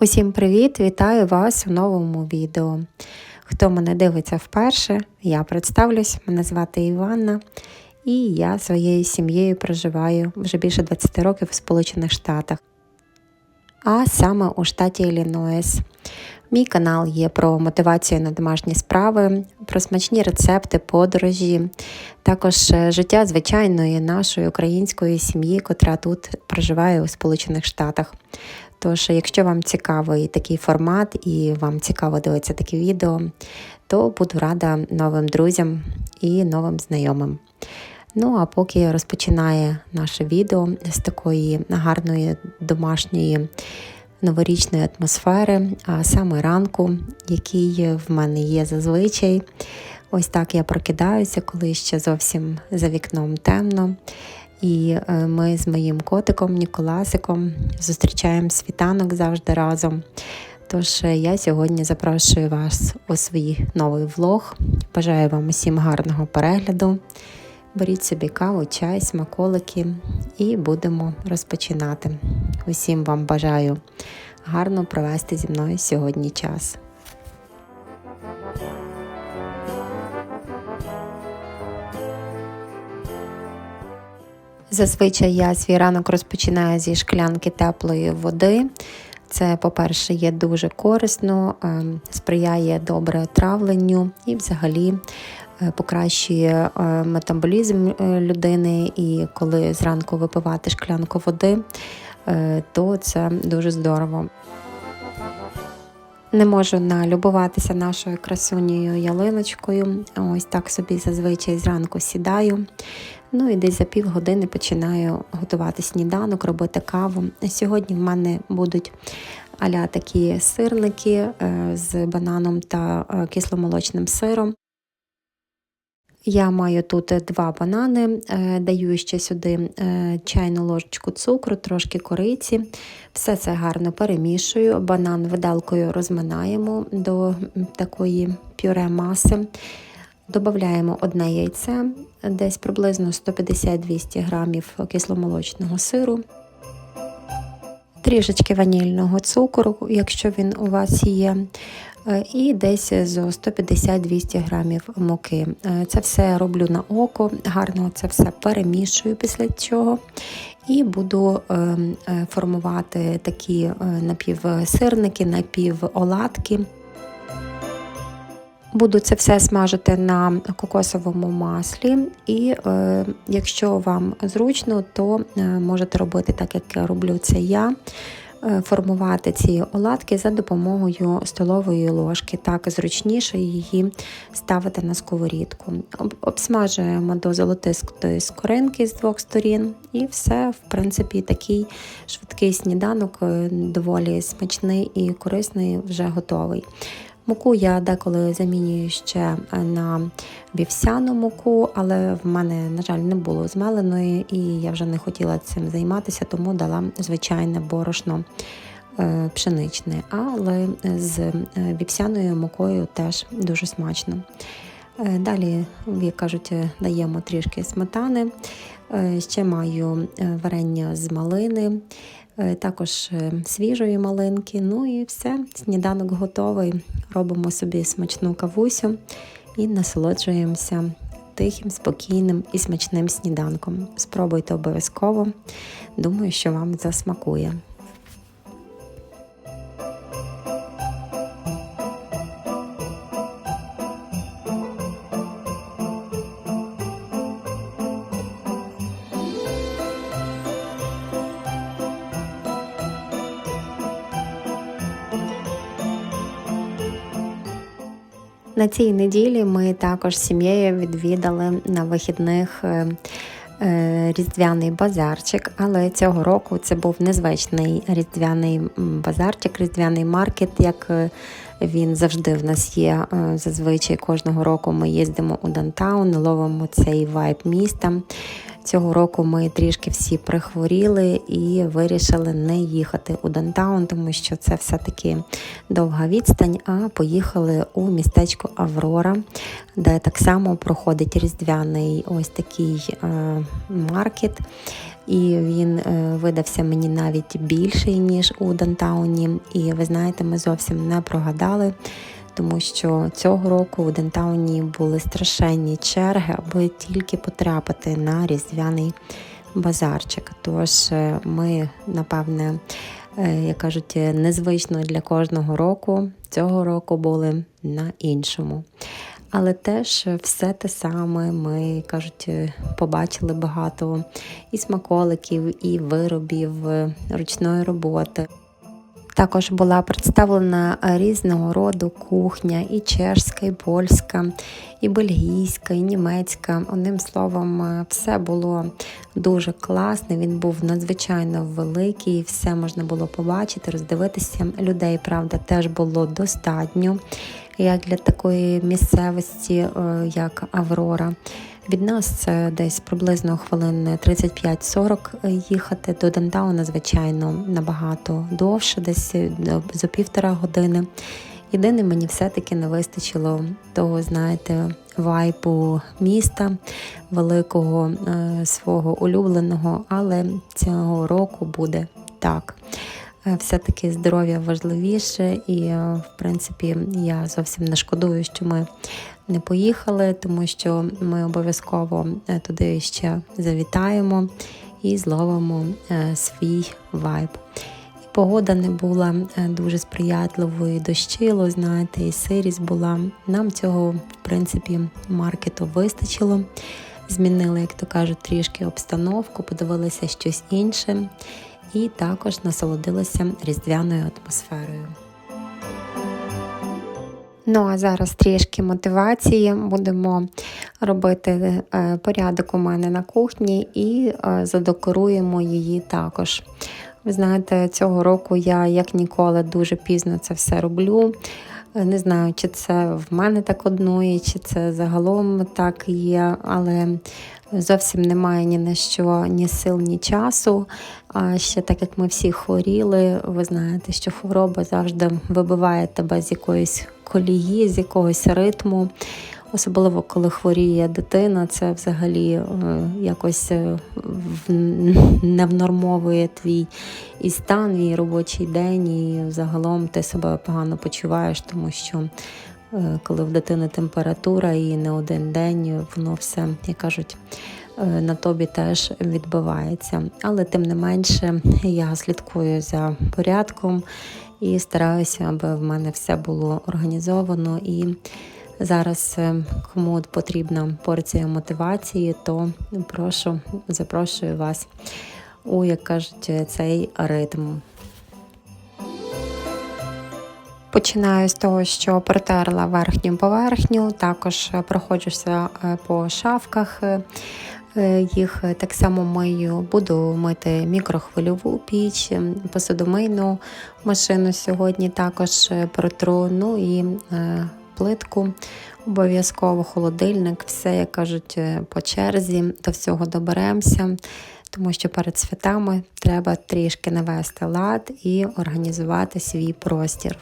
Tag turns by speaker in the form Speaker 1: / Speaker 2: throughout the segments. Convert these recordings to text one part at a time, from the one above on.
Speaker 1: Усім привіт! Вітаю вас у новому відео. Хто мене дивиться вперше, я представлюсь, мене звати Іванна, і я своєю сім'єю проживаю вже більше 20 років в Сполучених Штатах, а саме у штаті Іллінойс. Мій канал є про мотивацію на домашні справи, про смачні рецепти, подорожі, також е, життя звичайної нашої української сім'ї, котра тут проживає у Сполучених Штатах. Тож, якщо вам цікавий такий формат і вам цікаво дивитися такі відео, то буду рада новим друзям і новим знайомим. Ну, а поки розпочинає наше відео з такої гарної домашньої новорічної атмосфери, а саме ранку, який в мене є зазвичай. Ось так я прокидаюся, коли ще зовсім за вікном темно. І е, ми з моїм котиком Ніколасиком зустрічаємо світанок завжди разом. Тож е, я сьогодні запрошую вас у свій новий влог. Бажаю вам усім гарного перегляду. Беріть собі каву, чай, смаколики і будемо розпочинати. Усім вам бажаю гарно провести зі мною сьогодні час. Зазвичай я свій ранок розпочинаю зі шклянки теплої води. Це, по-перше, є дуже корисно, ем, сприяє добре травленню і взагалі покращує е, метаболізм е, людини. І коли зранку випивати шклянку води, то це дуже здорово. Не можу налюбуватися нашою красунею ялиночкою. Ось так собі зазвичай зранку сідаю. Ну і десь за півгодини починаю готувати сніданок, робити каву. Сьогодні в мене будуть аля такі сирники е, з бананом та е, кисломолочним сиром. Я маю тут два банани, е, даю ще сюди чайну ложечку цукру, трошки кориці. Все це гарно перемішую. Банан видалкою розминаємо до такої пюре маси. Додаємо одне яйце, десь приблизно 150-200 грамів кисломолочного сиру, трішечки ванільного цукру, якщо він у вас є, і десь зо 150-200 грамів муки. Це все роблю на око, гарно це все перемішую після цього. І буду е, формувати такі е, напівсирники, напіволадки. Буду це все смажити на кокосовому маслі, і е, якщо вам зручно, то е, можете робити так, як роблю це я. Е, формувати ці оладки за допомогою столової ложки, так зручніше її ставити на сковорідку. Обсмажуємо до золотистої скоринки з двох сторін, і все, в принципі, такий швидкий сніданок, е, доволі смачний і корисний, вже готовий. Муку я деколи замінюю ще е, на вівсяну муку, але в мене, на жаль, не було змеленої, і я вже не хотіла цим займатися, тому дала звичайне борошно е, пшеничне, але з е, вівсяною мукою теж дуже смачно. Далі, як кажуть, даємо трішки сметани. Ще маю варення з малини. Е, також е, свіжої малинки. Ну і все, сніданок готовий. Робимо собі смачну кавусю і насолоджуємося тихим, спокійним і смачним сніданком. Спробуйте обов'язково. Думаю, що вам засмакує. На цій неділі ми також з сім'єю відвідали на вихідних е, е, різдвяний базарчик, але цього року це був незвичний різдвяний базарчик, різдвяний маркет. як е, він завжди в нас є. Зазвичай кожного року ми їздимо у Дантаун, ловимо цей вайб міста Цього року ми трішки всі прихворіли і вирішили не їхати у Дантаун, тому що це все-таки довга відстань, а поїхали у містечко Аврора, де так само проходить різдвяний ось такий е, маркет. І він е, видався мені навіть більший, ніж у Дантауні. І ви знаєте, ми зовсім не прогадали тому що цього року у Дентауні були страшенні черги, аби тільки потрапити на різдвяний базарчик. Тож е, ми, напевне, е, як кажуть, незвично для кожного року. Цього року були на іншому. Але теж все те саме, ми кажуть, побачили багато і смаколиків, і виробів е, ручної роботи. Також була представлена різного роду кухня, і чешська, і польська, і бельгійська, і німецька. Одним словом, все було дуже класне. Він був надзвичайно великий, все можна було побачити, роздивитися. Людей, правда, теж було достатньо, як для такої місцевості, е, як Аврора. Від нас це десь приблизно хвилин 35-40 їхати до Дантауна, звичайно, набагато довше, десь за півтора години. Єдине, мені все-таки не вистачило того, знаєте, вайпу міста, великого е, свого улюбленого, але цього року буде так. Е, все-таки здоров'я важливіше, і, в принципі, я зовсім не шкодую, що ми не поїхали, тому що ми обов'язково е, туди ще завітаємо і зловимо е, свій вайб. Погода не була е, дуже сприятливою, дощило, знаєте, і сирість була. Нам цього, в принципі, маркету вистачило. Змінили, як то кажуть, трішки обстановку, подивилися щось інше, і також насолодилися різдвяною атмосферою. Ну а зараз трішки мотивації. Будемо робити е, порядок у мене на кухні і е, задекоруємо її також. Ви знаєте, цього року я, як ніколи, дуже пізно це все роблю. Е, не знаю, чи це в мене так одної, чи це загалом так є, але зовсім немає ні на що, ні сил, ні часу. А ще так як ми всі хворіли, ви знаєте, що хвороба завжди вибиває тебе з якоїсь колії, з якогось ритму. Особливо, коли хворіє дитина, це взагалі е, якось е, не внормовує твій і стан, і робочий день, і загалом ти себе погано почуваєш, тому що коли в дитини температура і не один день, воно все, як кажуть, на тобі теж відбувається. Але тим не менше я слідкую за порядком і стараюся, аби в мене все було організовано. І зараз, е, кому потрібна порція мотивації, то прошу, запрошую вас у, як кажуть, цей ритм. Починаю з того, що протерла верхню поверхню, також проходжуся е, по шафках. Е, їх так само мию, буду мити мікрохвильову піч, посудомийну машину сьогодні також е, протру, ну і е, плитку, обов'язково холодильник, все, як кажуть, по черзі, до всього доберемося, тому що перед святами треба трішки навести лад і організувати свій простір.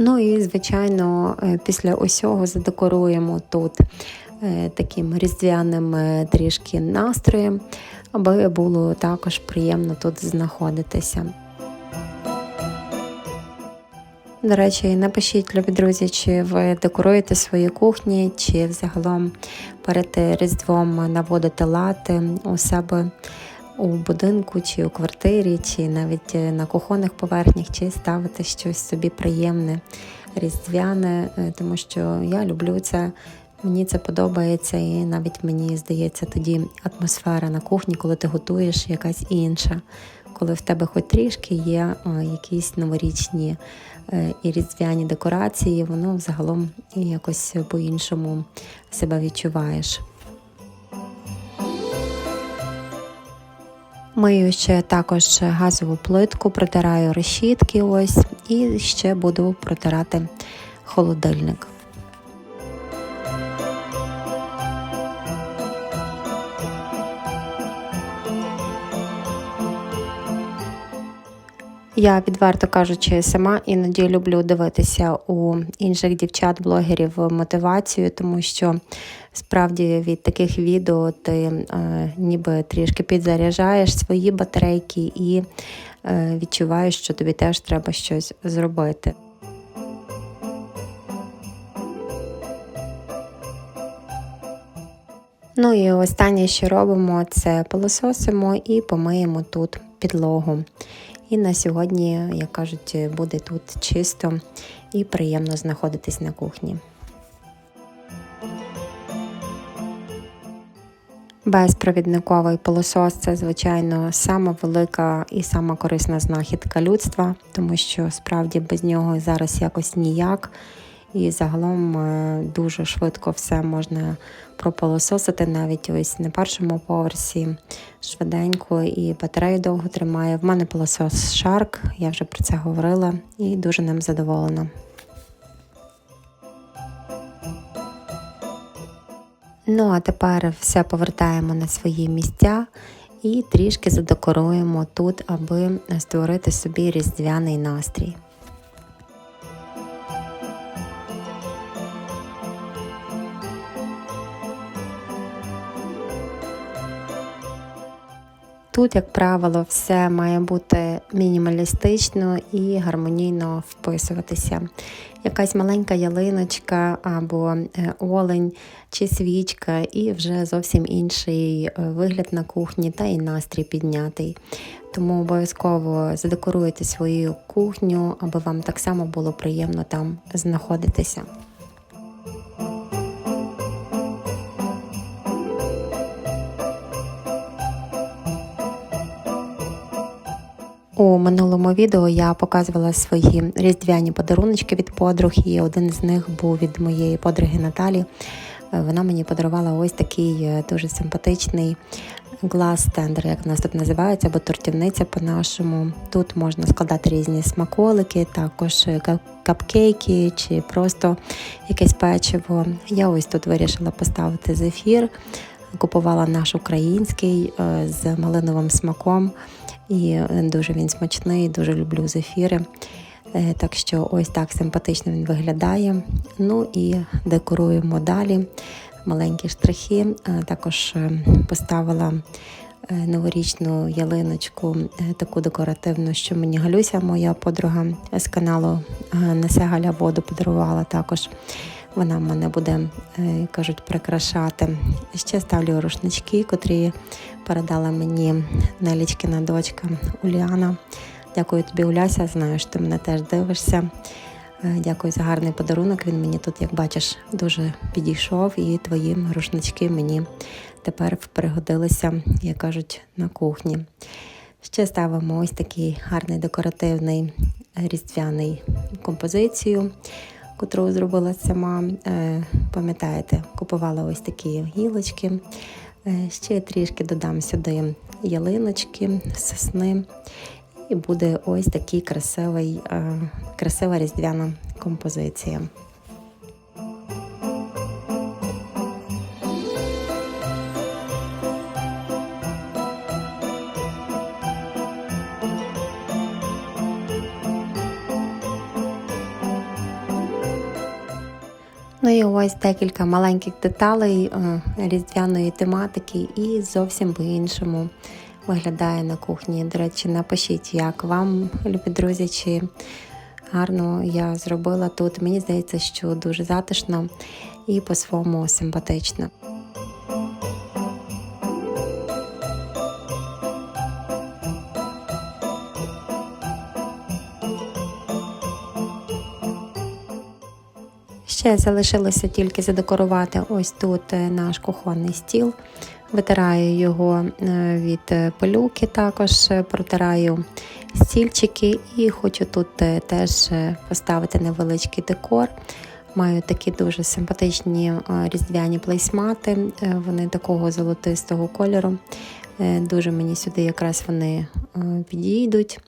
Speaker 1: Ну і, звичайно, е, після усього задекоруємо тут е, таким різдвяним е, трішки настроєм, аби було також приємно тут знаходитися. До речі, напишіть, любі друзі, чи ви декоруєте свої кухні, чи взагалом перед Різдвом наводите лати у себе у будинку, чи у квартирі, чи навіть е, на кухонних поверхнях, чи ставити щось собі приємне, різдвяне, е, тому що я люблю це. Мені це подобається, і навіть мені здається, тоді атмосфера на кухні, коли ти готуєш якась інша, коли в тебе хоч трішки є е, якісь новорічні і різдвяні декорації, воно взагалом якось по-іншому себе відчуваєш. Мию ще також газову плитку, протираю решітки ось і ще буду протирати холодильник. Я відверто кажучи, сама іноді люблю дивитися у інших дівчат-блогерів мотивацію, тому що справді від таких відео ти е, ніби трішки підзаряджаєш свої батарейки і е, відчуваєш, що тобі теж треба щось зробити. Ну і останнє, що робимо, це пилососимо і помиємо тут підлогу. І на сьогодні, як кажуть, буде тут чисто і приємно знаходитись на кухні. Безпровідниковий пилосос це, звичайно, сама велика і сама корисна знахідка людства, тому що справді без нього зараз якось ніяк. І загалом е, дуже швидко все можна пропилососити, навіть ось на першому поверсі швиденько і батарею довго тримає. В мене пилосос Shark, я вже про це говорила і дуже ним задоволена. Ну, а тепер все повертаємо на свої місця і трішки задекоруємо тут, аби створити собі різдвяний настрій. Тут, як правило, все має бути мінімалістично і гармонійно вписуватися. Якась маленька ялиночка або е, олень чи свічка, і вже зовсім інший е, вигляд на кухні та і настрій піднятий. Тому обов'язково задекоруйте свою кухню, аби вам так само було приємно там знаходитися. У минулому відео я показувала свої різдвяні подаруночки від подруг, і один з них був від моєї подруги Наталі. Вона мені подарувала ось такий е, дуже симпатичний глаз стендер, як в нас тут називається, або тортівниця по-нашому. Тут можна складати різні смаколики, також е, капкейки чи просто якесь печиво. Я ось тут вирішила поставити зефір. Купувала наш український е, з малиновим смаком. І дуже він смачний, дуже люблю зефіри. Е, так що ось так симпатично він виглядає. Ну і декоруємо далі маленькі штрихи. Е, також е, поставила новорічну ялиночку, таку декоративну, що мені Галюся, моя подруга з каналу Несе Галя воду подарувала також. Вона в мене буде, кажуть, прикрашати. Ще ставлю рушнички, котрі передала мені Нелічкина дочка Уляна. Дякую тобі, Уляся. Знаю, що ти мене теж дивишся. Е, дякую за гарний подарунок. Він мені тут, як бачиш, дуже підійшов, і твої рушнички мені тепер пригодилися, як кажуть, на кухні. Ще ставимо ось такий гарний декоративний різдвяний композицію, котру зробила сама. Е, пам'ятаєте, купувала ось такі гілочки. Е, ще трішки додам сюди ялиночки, сосни. І буде ось такий красивий, е, красива різдвяна композиція. Ну і ось декілька маленьких деталей е, різдвяної тематики, і зовсім по-іншому виглядає на кухні. До речі, напишіть, як вам, любі друзі, чи гарно я зробила тут. Мені здається, що дуже затишно і по-своєму симпатично. Ще залишилося тільки задекорувати ось тут е, наш кухонний стіл. Витираю його е, від пилюки, також е, протираю стільчики і хочу тут теж поставити невеличкий декор. Маю такі дуже симпатичні різдвяні плейсмати, вони такого золотистого кольору. Е, Дуже мені сюди якраз вони е, підійдуть.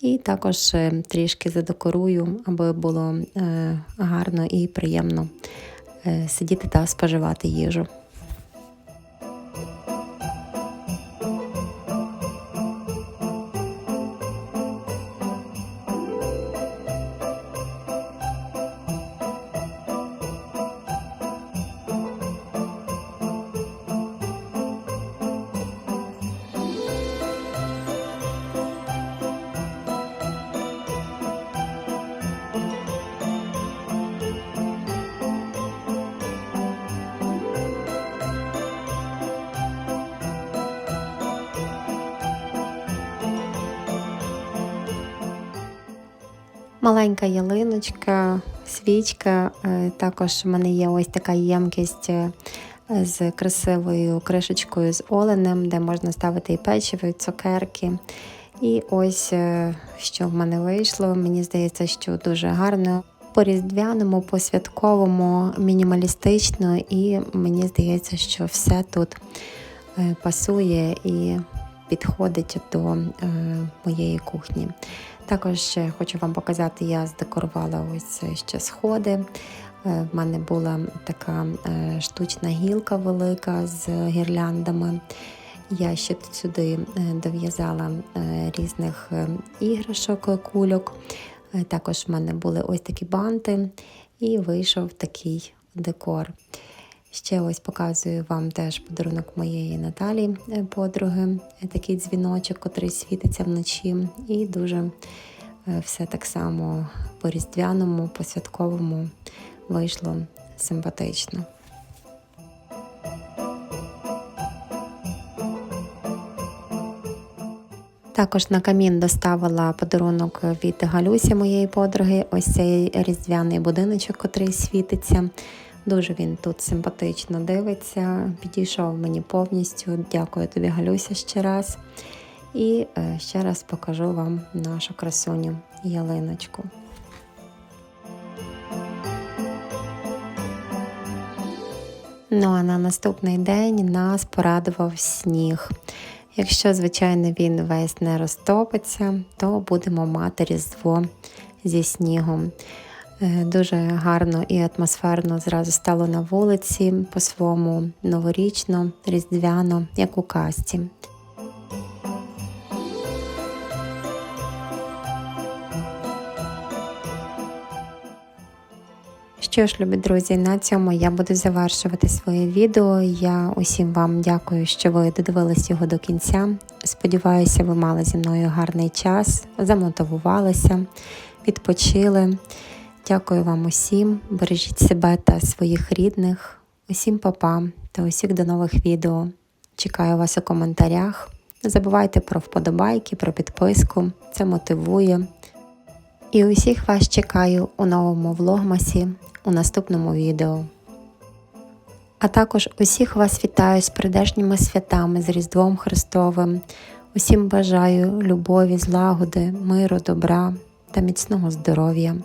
Speaker 1: І також е, трішки задекорую, аби було е, гарно і приємно е, сидіти та споживати їжу. Маленька ялиночка, свічка. е, Також в мене є ось така ємкість е, з красивою кришечкою з оленем, де можна ставити і печиво, і цукерки. І ось е, що в мене вийшло. Мені здається, що дуже гарно. По різдвяному, по святковому, мінімалістично, і мені здається, що все тут пасує і підходить до моєї кухні. Також хочу вам показати, я здекорувала ось ще сходи. Е, В мене була така е, штучна гілка велика з гірляндами. Я ще сюди е, дов'язала різних іграшок, кульок. Також в мене були ось такі банти, і вийшов такий декор. Ще ось показую вам теж подарунок моєї Наталі, е, подруги, Е, такий дзвіночок, котрий світиться вночі, і дуже е, все так само по різдвяному, по святковому вийшло симпатично. Також на камін доставила подарунок від Галюсі, моєї подруги. Ось цей різдвяний будиночок, котрий світиться. Дуже він тут симпатично дивиться, підійшов мені повністю. Дякую тобі, Галюся, ще раз. І е, ще раз покажу вам нашу красуню ялиночку. Ну а на наступний день нас порадував сніг. Якщо, звичайно, він весь не розтопиться, то будемо мати різдво зі снігом. Е, Дуже гарно і атмосферно зразу стало на вулиці, по-своєму новорічно, різдвяно, як у казці. Що ж, любі друзі, на цьому я буду завершувати своє відео. Я усім вам дякую, що ви додивились його до кінця. Сподіваюся, ви мали зі мною гарний час, замотивувалися, відпочили. Дякую вам усім. Бережіть себе та своїх рідних. Усім папа та усіх до нових відео. Чекаю вас у коментарях. Не забувайте про вподобайки, про підписку. Це мотивує. І усіх вас чекаю у новому влогмасі у наступному відео. А також усіх вас вітаю з прийдешніми святами, з Різдвом Христовим. Усім бажаю любові, злагоди, миру, добра та міцного здоров'я.